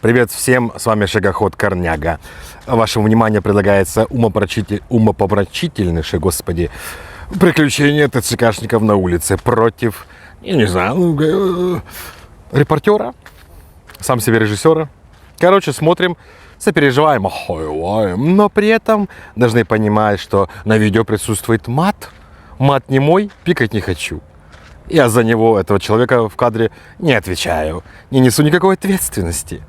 Привет всем, с вами Шагоход Корняга. Вашему вниманию предлагается умопомрачитель- умопомрачительнейшее, господи, приключение ТЦКшников на улице против, я не знаю, ну, э, репортера, сам себе режиссера. Короче, смотрим, сопереживаем, охуеваем, но при этом должны понимать, что на видео присутствует мат. Мат не мой, пикать не хочу. Я за него, этого человека в кадре, не отвечаю. Не несу никакой ответственности.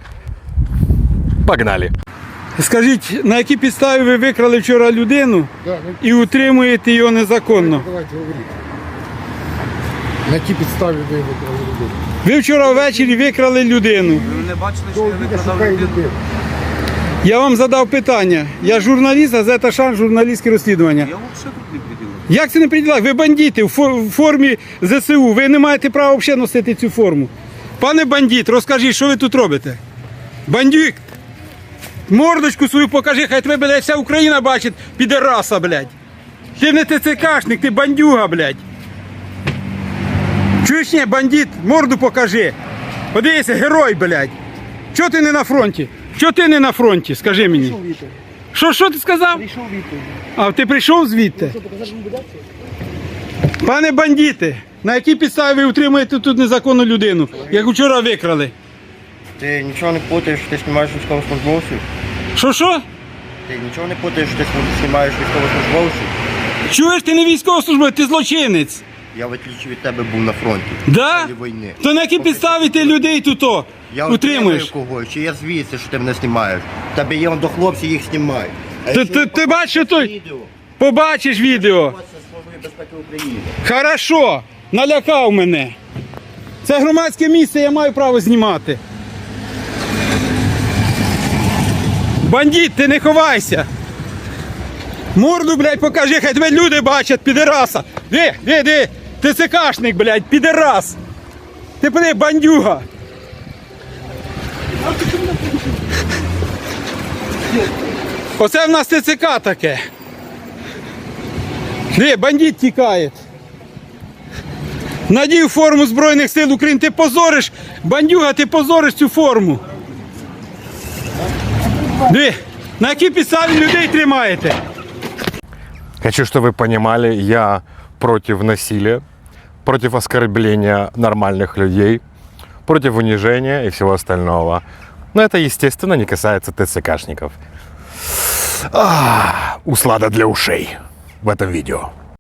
Погнали. Скажіть, на якій підставі ви викрали вчора людину Да, ну, і утримуєте його незаконно? давайте говорити. На якій підставі ви викрали людей? Ви вчора ввечері викрали людину. Ви не бачили, що я викрадав людину? Я вам задав питання. Я журналіст, газета Шан, журналістське розслідування. Я взагалі тут не приділив. Як це не приділа? Ви бандити в в формі ЗСУ. Ви не маєте права взагалі носити цю форму. Пане бандит, розкажіть, що ви тут робите? Бандюк! Мордочку свою покажи, хай тебе, блядь, вся Україна бачить, підераса, блядь. Ти не ТЦКшник, ти бандюга, блядь. Чуєш, ні, бандит, морду покажи. Подивися, герой, блядь. Чого ти не на фронті? Чого ти не на фронті? Скажи мені. Що, що ти сказав? Прийшов відповідь. А ти прийшов звідти? Що, буде? Пане бандити, на якій підставі ви утримуєте тут незаконну людину, як вчора викрали? Ти нічого не путаєш, ти знімаєш військовослужбовців? Що що? Ти нічого не путаєш, ти знімаєш військовослужбовців? Чуєш, ти не військовослужбовець, ти злочинець. Я в отличие від тебе був на фронті. Да? Війни. То на якій підставі ти людей тут о, Я утримуєш? утримую когось, чи я звідси, що ти мене знімаєш. Тебе є он до хлопці, їх знімай. А Ти- якщо ти- ти бачиш, той- відео, Побачиш відео. це Службою безпеки України. Хорошо, налякав мене. Це громадське місце, я маю право знімати. Бандит, ти не ховайся. Морду, блядь, покажи, хай тебе люди бачать, підераса. Де, де, де? Ти цикашник, блядь, підерас. Ти подиви, бандюга. Оце в нас ТЦК таке. Де, бандит тікає. Надів форму Збройних сил України, ти позориш, бандюга, ти позориш цю форму. Диви, на якій підставі людей тримаєте? Хочу, чтобы вы понимали, я против насилия, против оскорбления нормальных людей, против унижения и всего остального. Но это, естественно, не касается ТЦКшников. А, услада для ушей в этом видео.